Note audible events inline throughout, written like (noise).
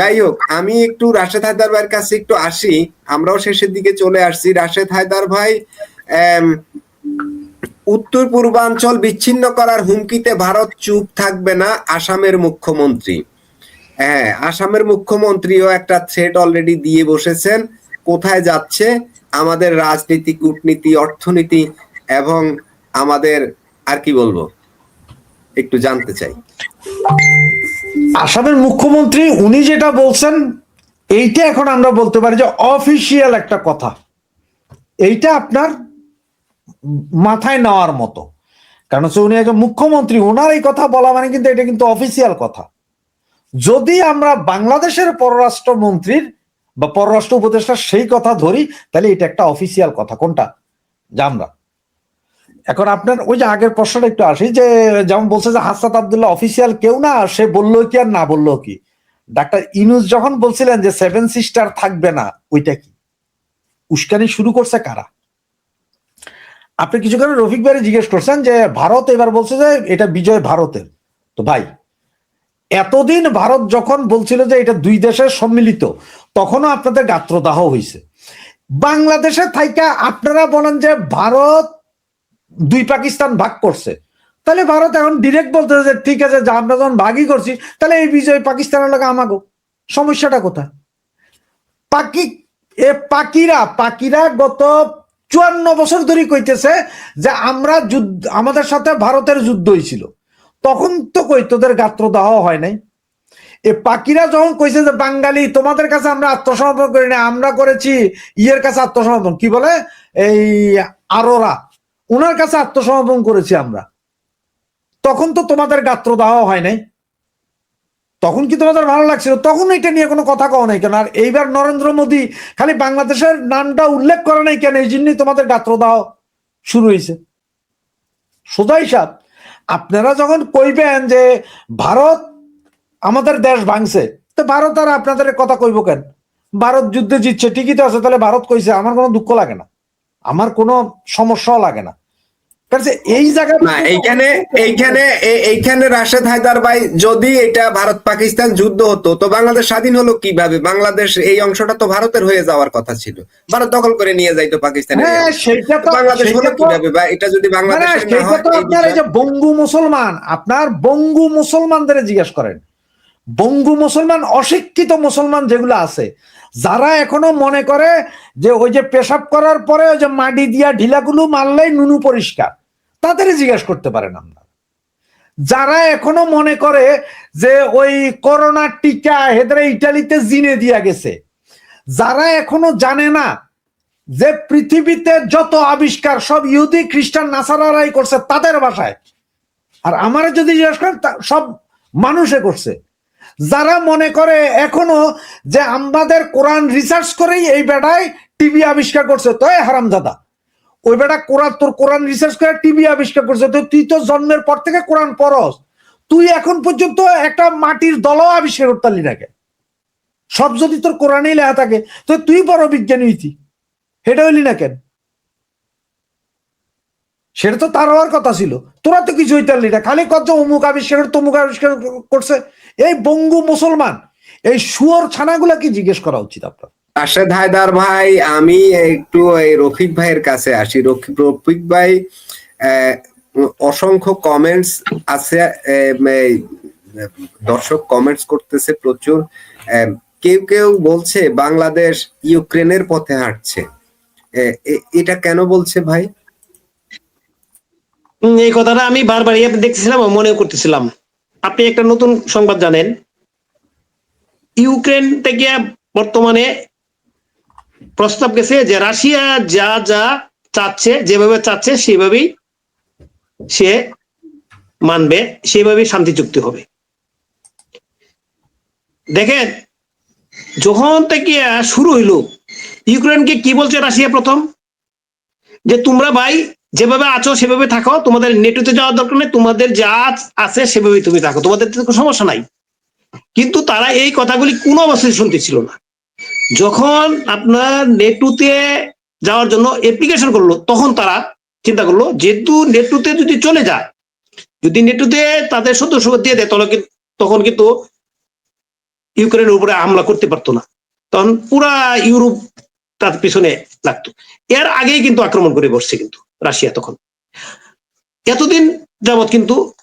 যাই হোক, আমি একটু রাশেদ হায়দার ভাইয়ের কাছে একটু আসি। আমরাও শেষের দিকে চলে আসছি। রাশেদ হায়দার ভাই উত্তর পূর্বাঞ্চল বিচ্ছিন্ন করার হুমকিতে ভারত চুপ থাকবে না আসামের মুখ্যমন্ত্রী। হ্যাঁ আসামের মুখ্যমন্ত্রীও একটা থ্রেট অলরেডি দিয়ে বসেছেন। কোথায় যাচ্ছে? আমাদের রাজনীতি, কূটনীতি, অর্থনীতি এবং আমাদের, আর কি বলব? একটু জানতে চাই। আসামের মুখ্যমন্ত্রী, উনি যেটা বলছেন, এইটা এখন আমরা বলতে পারি যে অফিসিয়াল একটা কথা। এইটা আপনার মাথায় নেওয়ার মতো। কারণ হচ্ছে উনি একজন মুখ্যমন্ত্রী, ওনার এই কথা বলা মানে কিন্তু এটা কিন্তু অফিসিয়াল কথা। যদি আমরা বাংলাদেশের পররাষ্ট্র মন্ত্রীর বা পররাষ্ট্র উপদেষ্টার সেই কথা ধরি, তাহলে এটা একটা অফিসিয়াল কথা। কোনটা? যে আমরা এখন আপনার ওই যে আগের প্রশ্নটা একটু আসি, যে যেমন বলছে যে হাসাত আবদুল্লাহ অফিসিয়াল কেউ না, সে বলল কি আর না বলল কি? ডাক্তার ইনুস যখন বলছিলেন যে সেভেন সিস্টার থাকবে না, ওইটা কি? উস্কানি শুরু করছে কারা? আপনি কিছু করে রফিক ভাই জিজ্ঞেস করছেন যে ভারত এবার বলছে যে এটা বিজয় ভারতের। তো ভাই, এতদিন ভারত যখন বলছিল যে এটা দুই দেশের সম্মিলিত, তখনও আপনাদের গাত্রদাহ হয়েছে বাংলাদেশে থাইকা আপনারা বলেন যে ভারত দুই পাকিস্তান ভাগ করছে। তাহলে ভারত এখন ডিরেক্ট বলতে যে, ঠিক আছে, যা আমরা যখন ভাগই করছি, তাহলে এই বিজয় পাকিস্তানের লোক আমাগো। সমস্যাটা কোথায়? পাকি, এ পাকিরা পাকিরা গত চুয়ান্ন বছর ধরে কইতেছে যে, আমরা যুদ্ধ, আমাদের সাথে ভারতের যুদ্ধ হয়েছিল তখন তো কই, তোদের গাত্রদাহ হয় নাই? এ পাকিরা যখন কইছে যে, বাঙালি, তোমাদের কাছে আমরা আত্মসমর্পণ করি না আমরা করেছি, ইয়ের কাছে আত্মসমর্পণ। কি বলে? এই আরোরা। ওনার কাছে আত্মসমর্পণ করেছি আমরা। তখন তো তোমাদের গাত্রদাহ হয় নাই। তখন কি তোমাদের ভালো লাগছিল? তখন এটা নিয়ে কোনো কথা কও নাই কেন? আর এইবার নরেন্দ্র মোদী খালি বাংলাদেশের নামটা উল্লেখ করে নাই কেন? এই জন্যই তোমাদের গাত্রদাহ শুরু হয়েছে। সোজা হিসাব আপনারা যখন কইবেন যে ভারত আমাদের দেশ ভাঙছে, তো ভারত আর আপনাদের কথা কইব কেন? ভারত যুদ্ধে জিতছে, ঠিকই তো আছে, তাহলে ভারত কইছে, আমার কোনো দুঃখ লাগে না। আমার কোনো সমস্যাও লাগে না। এই জায়গায় না এইখানে এইখানে এইখানে রাশেদ হায়দার ভাই যদি এটা ভারত পাকিস্তান যুদ্ধ হতো তো বাংলাদেশ স্বাধীন হলো কীভাবে? বাংলাদেশ এই অংশটা তো ভারতের হয়ে যাওয়ার কথা ছিল। ভারত দখল করে নিয়ে যাইতো পাকিস্তানের এই হ্যাঁ বাংলাদেশ হলো কীভাবে? বা এটা যদি তো আপনার এই যে বঙ্গু মুসলমান আপনার বঙ্গু মুসলমানদের জিজ্ঞেস করেন। বঙ্গু মুসলমান অশিক্ষিত মুসলমান যেগুলো আছে যারা এখনও মনে করে যে ওই যে পেশাব করার পরে ওই যে মাটি দিয়া ঢিলাগুলো মারলেই নুনু পরিষ্কার। তাদের জিজ্ঞেস করতে পারেন আমরা যারা এখনও মনে করে যে ওই করোনার টিকা হেদরে ইটালিতে জিনে দিয়া গেছে, যারা এখনও জানে না যে পৃথিবীতে যত আবিষ্কার সব ইহুদি, খ্রিস্টান, নাসারারাই করছে তাদের ভাষায়, আর আমার যদি জিজ্ঞেস করেন সব মানুষে করছে। যারা মনে করে এখনও যে আমাদের কোরআন রিসার্চ করেই এই বেটায় টিভি আবিষ্কার করছে, তো হারামজাদা। ওই বেটা কোরআন, তোর কোরআন রিসার্চ করে টিভি আবিষ্কার করছে, তো তুই তো জন্মের পর থেকে কোরআন পড়স। তুই এখন পর্যন্ত একটা মাটির দলও আবিষ্কার করতে পারলি নাকি সব যদি তোর কোরআনেই লেখা থাকে, তো তুই বড় বিজ্ঞানী হইতি। সেটা হইলি না কেন? সেটা তো তার হওয়ার কথা ছিল। তোরা তো কিছু হইতে না। খালি কত অমুক আবিষ্কার করে তমুক আবিষ্কার করছে। এই বঙ্গু মুসলমান, এই শুয়োর ছানাগুলা কি জিজ্ঞেস করা উচিত আপনার। রাশেদ হায়দার ভাই, আমি একটু এই রফিক ভাইয়ের কাছে আসি। রফিক রফিক ভাই অসংখ্য কমেন্টস আছে দর্শক কমেন্টস করতেছে প্রচুর। কেউ কেউ বলছে বাংলাদেশ ইউক্রেনের পথে হাঁটছে। এটা কেন বলছে ভাই? এই কথাটা আমি বারবার দেখতেছিলাম মনে করতেছিলাম। আপনি একটা নতুন সংবাদ জানেন। ইউক্রেন থেকে বর্তমানে প্রস্তাব গেছে যে রাশিয়া যা যা চাচ্ছে, যেভাবে চাচ্ছে, সেভাবেই সে মানবে, সেভাবেই শান্তি চুক্তি হবে। দেখেন, যখন থেকে শুরু হইল, ইউক্রেনকে কি বলছে রাশিয়া প্রথম? যে তোমরা ভাই, যেভাবে আছো, সেভাবে থাকো। তোমাদের নেটোতে যাওয়ার দরকার নেই। তোমাদের যা আছে, সেভাবেই তুমি থাকো। তোমাদের তো কোনো সমস্যা নাই। কিন্তু তারা এই কথাগুলি কোনো অবস্থায় শুনতেছিল না। যখন আপনার নেটুতে যাওয়ার জন্য অ্যাপ্লিকেশন করল, তখন তারা চিন্তা করল, যেহেতু নেটুতে যদি চলে যায়, যদি নেটুতে তাদের সদস্য দিয়ে দেয়, তাহলে তখন কিন্তু ইউক্রেনের উপরে হামলা করতে পারতো না। তখন পুরা ইউরোপ তার পিছনে লাগতো। এর আগেই কিন্তু আক্রমণ করে বসছে কিন্তু রাশিয়া তখন। এতদিন যাবৎ কিন্তু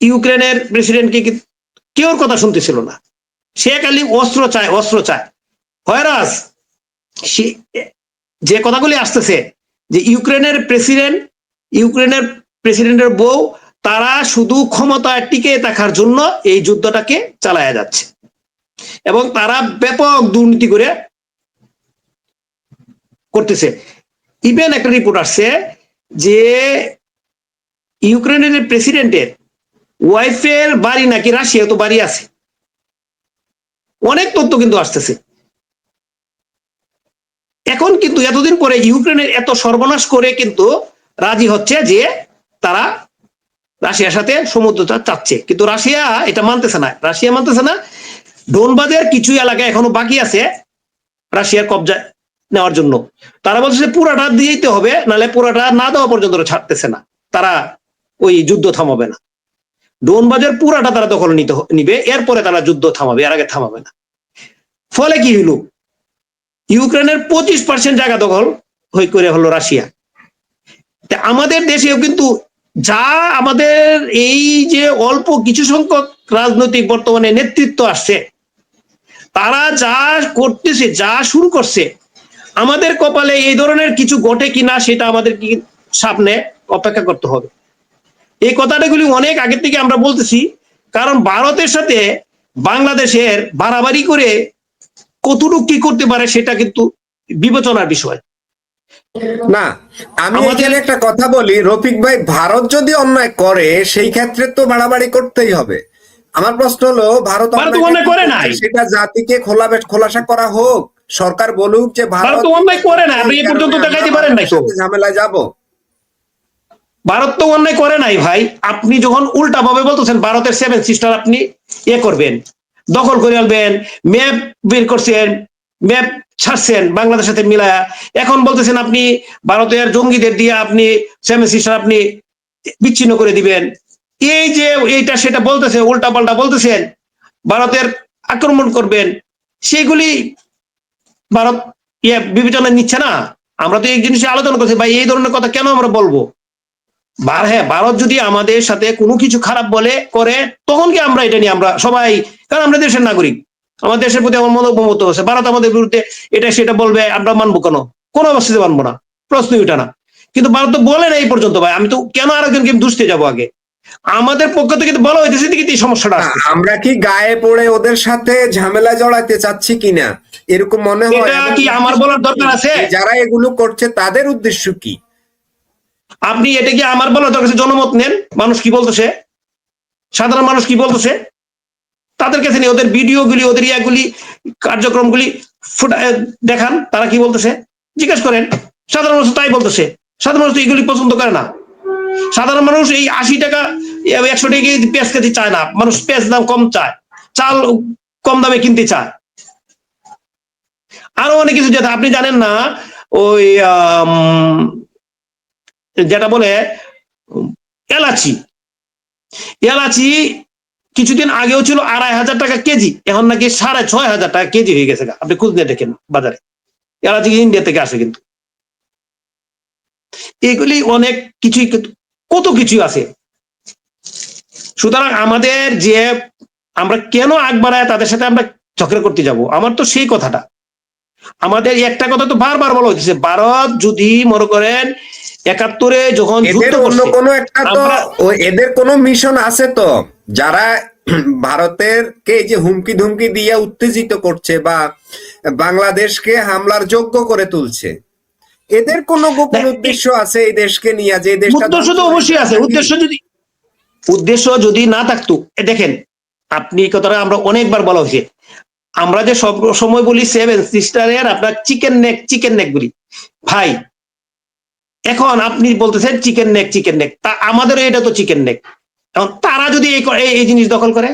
ইউক্রেনের প্রেসিডেন্টকে কেউর কথা শুনতেছিল না। সে খালি অস্ত্র চায় অস্ত্র চায়। হয়রাস সে, যে কথাগুলি আসতেছে, যে ইউক্রেনের প্রেসিডেন্ট, ইউক্রেনের প্রেসিডেন্টের বউ, তারা শুধু ক্ষমতায় টিকে থাকার জন্য এই যুদ্ধটাকে চালায়া যাচ্ছে। এবং তারা ব্যাপক দুর্নীতি করে করতেছে। ইভেন একটা রিপোর্ট আসছে যে ইউক্রেনের প্রেসিডেন্টের ওয়াইফের বাড়ি নাকি রাশিয়া তো বাড়ি আছে। অনেক তথ্য কিন্তু আসতেছে। এখন কিন্তু এতদিন পরে ইউক্রেনের এত সর্বনাশ করে কিন্তু রাজি হচ্ছে যে তারা রাশিয়ার সাথে সমুদ্রটা চাচ্ছে। কিন্তু রাশিয়া এটা মানতেছে না। রাশিয়া মানতেছে না ডোনবাদের কিছু এলাকা এখনও বাকি আছে রাশিয়ার কবজা নেওয়ার জন্য। তারা বলছে পুরাটা দিতে হবে, নাহলে পুরাটা না দেওয়া পর্যন্ত ছাড়তেছে না। তারা ওই যুদ্ধ থামাবে না। ডোনবাজের পুরাটা তারা দখল নিতে নিবে, এরপরে তারা যুদ্ধ থামাবে, এর আগে থামাবে না। ফলে কি হইল? ইউক্রেনের পঁচিশ পার্সেন্ট জায়গা দখল হয়ে করে হলো রাশিয়া। আমাদের দেশেও কিন্তু যা আমাদের এই যে অল্প কিছু সংখ্যক রাজনৈতিক বর্তমানে নেতৃত্ব আসছে, তারা যা করতেছে, যা শুরু করছে, আমাদের কপালে এই ধরনের কিছু ঘটে কিনা সেটা আমাদের কি সামনে অপেক্ষা করতে হবে। এই কথাটাগুলি অনেক আগে থেকে আমরা বলতেছি কারণ ভারতের সাথে বাংলাদেশের বাড়াবাড়ি করে কতটুকু কি করতে পারে সেটা কিন্তু বিবেচনার বিষয় না আমি এখানে একটা কথা বলি রফিক ভাই ভারত যদি অন্যায় করে সেই ক্ষেত্রে তো বাড়াবাড়ি করতেই হবে আমার প্রশ্ন হলো ভারত অন্যায় করে নাই। সেটা জাতিকে খোলা খোলাসা করা হোক সরকার বলুক যে ভারত অন্যায় করে নাই, আপনি এ পর্যন্ত দেখাইতে পারেন নাই তো। ঝামেলায় যাব ভারত তো অন্যায় করে নাই ভাই। আপনি যখন উল্টা ভাবে বলতেছেন, ভারতের সেভেন সিস্টার আপনি ইয়ে করবেন, দখল করে আনবেন ম্যাপ বের করছেন ম্যাপ ছাড়ছেন, বাংলাদেশের সাথে মিলায়া। এখন বলতেছেন আপনি ভারতের জঙ্গিদের দিয়ে আপনি সেভেন সিস্টার আপনি বিচ্ছিন্ন করে দিবেন। এই যে এইটা সেটা বলতেছে উল্টা পাল্টা বলতেছেন, ভারতের আক্রমণ করবেন, সেগুলি ভারত ইয়ে বিবেচনা নিচ্ছে না। আমরা তো এই জিনিসে আলোচনা করছি, ভাই, এই ধরনের কথা কেন আমরা বলব? বার হ্যাঁ ভারত যদি আমাদের সাথে কোনো কিছু খারাপ বলে করে তখন কি আমরা এটা নিয়ে আমরা সবাই কারণ আমরা দেশের নাগরিক। আমাদের দেশের প্রতি আমার মনোভূত আছে। ভারত আমাদের বিরুদ্ধে এটা সেটা বলবে আমরা মানবো কেন? কোনো অবস্থাতে মানবো না। প্রশ্নই ওঠে না। কিন্তু ভারত তো বলে না এই পর্যন্ত ভাই। আমি তো কেন আরেকজনকে দুষতে যাব আগে? আমাদের পক্ষ থেকে তো বলা হইতেছে কিন্তু এই সমস্যাটা আমরা কি গায়ে পড়ে ওদের সাথে ঝামেলা জড়াতে চাচ্ছি কিনা? এরকম মনে হয় কি আমার বলার দরকার আছে? যারা এগুলো করছে তাদের উদ্দেশ্য কি? আপনি এটা কি আমার বলার দরকার আছে? জনমত নেন? মানুষ কি বলতেছে? সাধারণ মানুষ কি বলতেছে? তাদের কাছে নিয়ে ওদের ভিডিওগুলি, ওদের ইয়াগুলি, কার্যক্রমগুলি দেখান, তারা কি বলতেছে? জিজ্ঞেস করেন। সাধারণ মানুষ তাই বলতেছে। সাধারণ মানুষ এগুলি পছন্দ করে না। সাধারণ মানুষ এই আশি টাকা একশো টাকা পেঁয়াজ কেজি চায় না। মানুষ পেঁয়াজ দাম কম চায়। চাল কম দামে কিনতে চায়। আরও অনেক কিছু যেটা আপনি জানেন না, ওই যেটা বলে এলাচি। এলাচি কিছুদিন আগেও ছিল আড়াই হাজার টাকা কেজি, এখন নাকি সাড়ে ছয় হাজার টাকা কেজি হয়ে গেছে আপনি খুঁজ নিয়ে দেখেন বাজারে। এলাচি ইন্ডিয়া থেকে আসে কিন্তু। এগুলি অনেক কিছুই কত কিছু আছে। সুতরাং আমাদের যে আমরা কেন আগ বাড়ায় তাদের সাথে আমরা ঝগড়া করতে যাব, আমার তো সেই কথাটা। আমাদের একটা কথা তো বারবার বলা হচ্ছে ভারত যদি মনে করেন একাত্তরে যখন এদের অন্য কোনো একটা তো এদের কোনো মিশন আছে তো? যারা (clears throat) ভারতের কে যে হুমকি ধুমকি দিয়ে উত্তেজিত করছে বা বাংলাদেশকে হামলার যোগ্য করে তুলছে এদের কোনো গোপন উদ্দেশ্য আছে এই দেশকে নিয়ে যে দেশটা উদ্দেশ্য তো অবশ্যই আছে। উদ্দেশ্য যদি উদ্দেশ্য যদি না থাকতো এ দেখেন আপনি এই কথাটা আমরা অনেকবার বলা হয়েছে। আমরা যে সব সময় বলি সেভেন সিস্টারের আপনার চিকেন নেক চিকেন নেক বলি। ভাই এখন আপনি বলতেছেন চিকেন নেক চিকেন নেক তা আমাদের এটা তো চিকেন নেক এখন তারা যদি এই এই- জিনিস দখল করে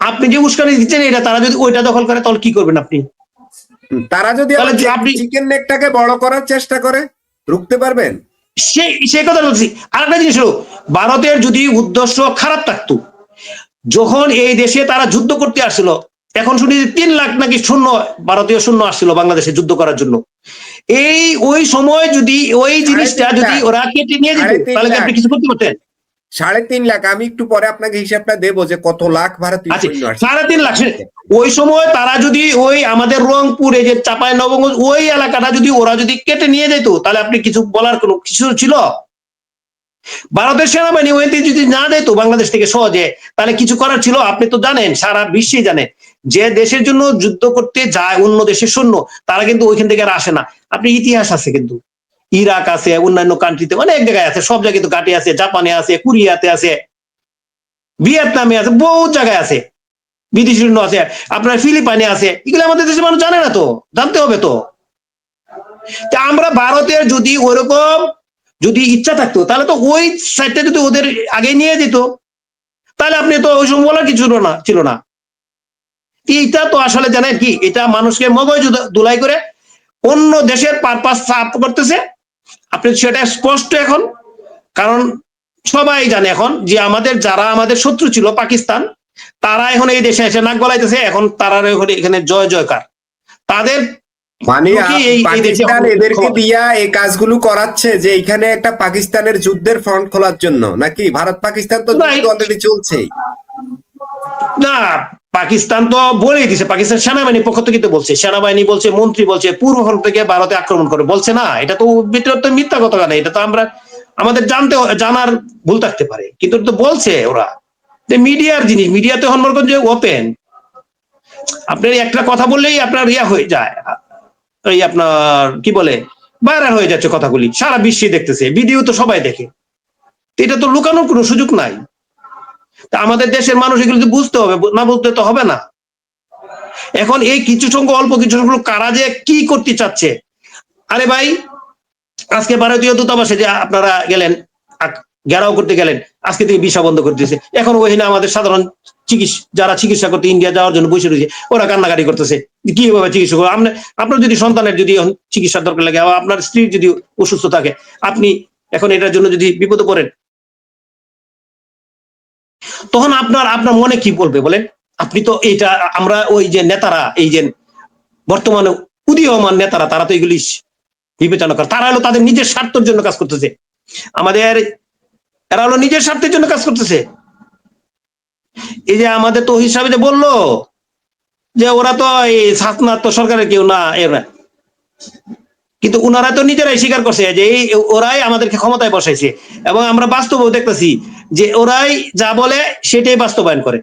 আপনি যে উস্কানি দিচ্ছেন এটা তারা যদি ওইটা দখল করে তাহলে কি করবেন আপনি? তারা যদি আপনি- চিকেন নেকটাকে বড় করার চেষ্টা করে রুখতে পারবেন? সে সে কথা বলছি। আরেকটা জিনিস হলো ভারতের যদি উদ্দেশ্য খারাপ থাকতো যখন এই দেশে তারা যুদ্ধ করতে আসছিল এখন শুনি তিন লাখ নাকি শূন্য ভারতীয় শূন্য আসছিল বাংলাদেশে যুদ্ধ করার জন্য। এই ওই সময় যদি ওই জিনিসটা যদি ওরা কেটে নিয়ে যেত তাহলে আপনি কিছু করতে পারতেন? সাড়ে তিন লাখ আমি একটু পরে আপনাকে হিসাবটা দেবো যে কত লাখ ভারতীয় আচ্ছা সাড়ে তিন লাখ ওই সময় তারা যদি ওই আমাদের রংপুরে যে চাপাই নবগঞ্জ ওই এলাকাটা যদি ওরা যদি কেটে নিয়ে যেত তাহলে আপনি কিছু বলার কোনো কিছু ছিল? ভারতের সেনাবাহিনী ওইতে যদি না যেত বাংলাদেশ থেকে সহজে তাহলে কিছু করার ছিল? আপনি তো জানেন সারা বিশ্বে জানেন যে দেশের জন্য যুদ্ধ করতে যায়, অন্য দেশের সৈন্য, তারা কিন্তু ওইখান থেকে আর আসে না। আপনি ইতিহাস আছে কিন্তু। ইরাক আছে, অন্যান্য কান্ট্রিতে অনেক জায়গায় আছে, সব জায়গায় তো ঘাটে আছে, জাপানে আছে, কোরিয়াতে আছে, ভিয়েতনামে আছে বহু জায়গায় আছে। বিদেশি সৈন্য আছে, আপনার ফিলিপাইনে আছে, এগুলো আমাদের দেশের মানুষ জানে না তো, জানতে হবে তো। তা আমরা ভারতের যদি ওরকম যদি ইচ্ছা থাকতো, তাহলে তো ওই সাইডটা যদি ওদের আগে নিয়ে যেত, তাহলে আপনি তো ওই সময় বলার কিছু না, ছিল না। এইটা তো আসলে জানেন কি এটা মানুষকে মগজ দুলাই করে অন্য দেশের পারপাস সাফ করতেছে। আপনি সেটা স্পষ্ট এখন কারণ সবাই জানে এখন যে আমাদের যারা আমাদের শত্রু ছিল পাকিস্তান তারা এখন এই দেশে এসে নাক গলাইতেছে এখন তারা এখানে জয় জয়কার। তাদের মানে পাকিস্তান এদেরকে দিয়া এই কাজগুলো করাচ্ছে যে এখানে একটা পাকিস্তানের যুদ্ধের ফ্রন্ট খোলার জন্য নাকি? ভারত পাকিস্তান তো অলরেডি চলছেই। না পাকিস্তান তো বলেই দিছে, পাকিস্তান সেনাবাহিনীর পক্ষ থেকে তো বলছে, সেনাবাহিনী বলছে, মন্ত্রী বলছে, পূর্ব ফ্রন্ট থেকে ভারতে আক্রমণ করে, বলছে না, এটা তো ভিতরে তো মিথ্যা কথা না এটা তো আমরা, আমাদের জানতে জানার ভুল থাকতে পারে, কিন্তু তো বলছে ওরা, যে মিডিয়ার জিনিস, মিডিয়া তো এখন করেন যে ওপেন আপনার একটা কথা বললেই আপনার ইয়া হয়ে যায় ওই আপনার কি বলে ভাইরাল হয়ে যাচ্ছে কথাগুলি, সারা বিশ্বে দেখতেছে ভিডিও তো সবাই দেখে এটা তো লুকানোর কোনো সুযোগ নাই। তা আমাদের দেশের মানুষ এগুলো বুঝতে হবে, না বুঝতে তো হবে না। এখন এই কিছু সংখ্যক, অল্প কিছু সংখ্যক কারা যে কি করতে চাচ্ছে। আরে ভাই, আজকে ভারতীয় দূতাবাসে যে আপনারা গেলেন ঘেরাও করতে গেলেন, আজকে থেকে ভিসা বন্ধ করে দিয়েছে। এখন ওইখানে আমাদের সাধারণ চিকিৎসা যারা চিকিৎসা করতে ইন্ডিয়া যাওয়ার জন্য বসে রয়েছে, ওরা কান্নাকাটি করতেছে। কীভাবে চিকিৎসা করব? আপনার আপনার যদি সন্তানের যদি চিকিৎসার দরকার লাগে আপনার স্ত্রীর যদি অসুস্থ থাকে, আপনি এখন এটার জন্য যদি বিপদে পড়েন তখন আপনার আপনার মনে কি বলবে বলেন? আপনি তো এটা আমরা ওই যে নেতারা, এই যে বর্তমানে উদীয়মান নেতারা, তারা তো এগুলি বিবেচনা করে। তারা হলো তাদের নিজের স্বার্থের জন্য কাজ করতেছে। আমাদের, এরা হলো নিজের স্বার্থের জন্য কাজ করতেছে। এই যে আমাদের তো হিসাবে যে বলল যে ওরা তো এই শাসনার তো সরকারের কেউ না, এরা। কিন্তু ওনারা তো নিজেরাই স্বীকার করছে যে এই ওরাই আমাদেরকে ক্ষমতায় বসাইছে। এবং আমরা বাস্তবেও দেখতেছি যে ওরাই যা বলে সেটাই বাস্তবায়ন করে।